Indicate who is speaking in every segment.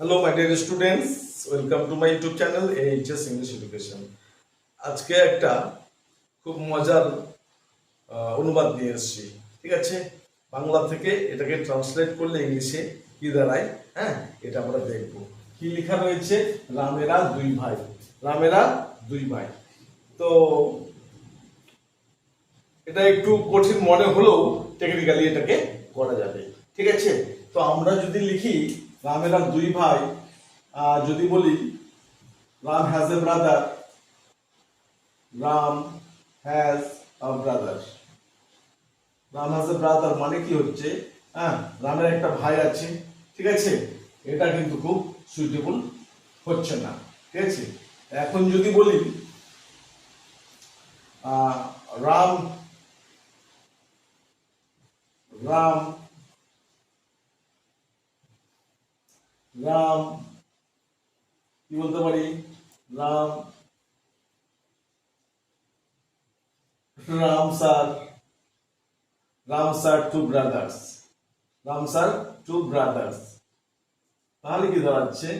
Speaker 1: Hello my dear students welcome to my YouTube channel HS English education আজকে একটা খুব মজার অনুবাদ নিয়ে এসেছি। ঠিক আছে? বাংলা থেকে এটাকে ট্রান্সলেট করলে ইংলিশে কি দাঁড়ায়? হ্যাঁ এটা আমরা দেখব। কি লেখা রয়েছে? রামেরা দুই ভাই। রামেরা দুই ভাই। তো এটা একটু কঠিন মনে হলেও টেকনিক্যালি এটাকে করা যাবে। ঠিক আছে? তো আমরা যদি লিখি রামের দুই ভাই যদি বলি, Ram has a brother Ram has a brother Ram has a brother মানে কি হচ্ছে? হ্যাঁ রামের একটা ভাই আছে, ঠিক আছে? এটা কিন্তু খুব সুইটেবল হচ্ছে না, ঠিক আছে? এখন যদি বলি রাম রাম রাম, কি বলতে পারি? Ram Ram sir Ram sir two brothers Ram sir two brothers তাহলে কি দাঁড়াচ্ছে?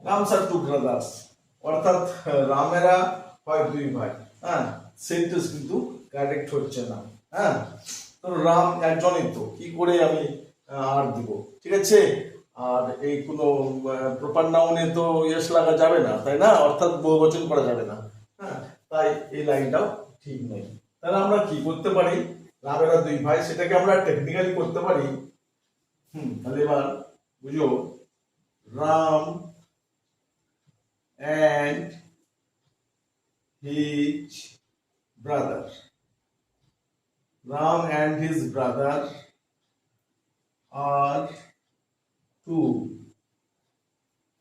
Speaker 1: রাম স্যার টু ব্রাদার্স অর্থাৎ রামেরা হয় দুই ভাই। হ্যাঁ সেন্টেন্স কিন্তু কারেক্ট হচ্ছে না। হ্যাঁ তো রাম একজনই তো, কি করে আমি আর দিব? ঠিক আছে? আর এই কোনো প্রপার নাউনে তো ইয়েস লাগা যাবে না, তাই না? অর্থাৎ বহুবচন করা যাবে না। হ্যাঁ তাই এই লাইনটাও ঠিক নেই। তাহলে আমরা কি করতে পারি? রামেরা দুই ভাই, সেটাকে আমরা টেকনিক্যালি করতে পারি। হুম, তাহলে এবার বুঝো, Ram and his brother. Ram and his brother are two.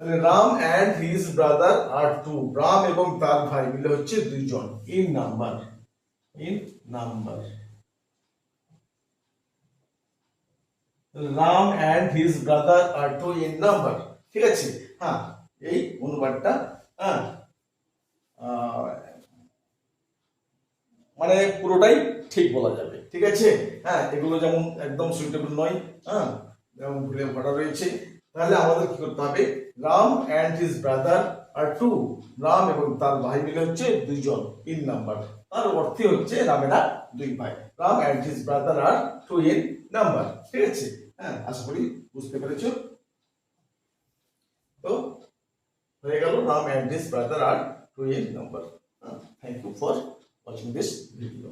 Speaker 1: তাহলে Ram and his brother are two Ram এবং তার ভাই মিলে হচ্ছে দুইজন। In number in number Ram and his brother are two in number ঠিক আছে? হ্যাঁ এই অনুবাদটা হ্যাঁ। মানে পুরোটাই ঠিক বলা যাবে। ঠিক আছে? হ্যাঁ এগুলো যেমন একদম সুইটেবল নয় হ্যাঁ। যেমন ভুলে ভরা রয়েছে, তাহলে আমাদের কি করতে হবে? Ram and his brother are two Ram এবং তার ভাই মিলে হচ্ছে দুইজন ইন নাম্বার তার অর্থে হচ্ছে রামেরা দুই ভাই। Ram and his brother are two in number ঠিক আছে? হ্যাঁ আশা করি বুঝতে পেরেছ? তো, হয়ে গেল, Ram and his brother are two in number thank you for watching this video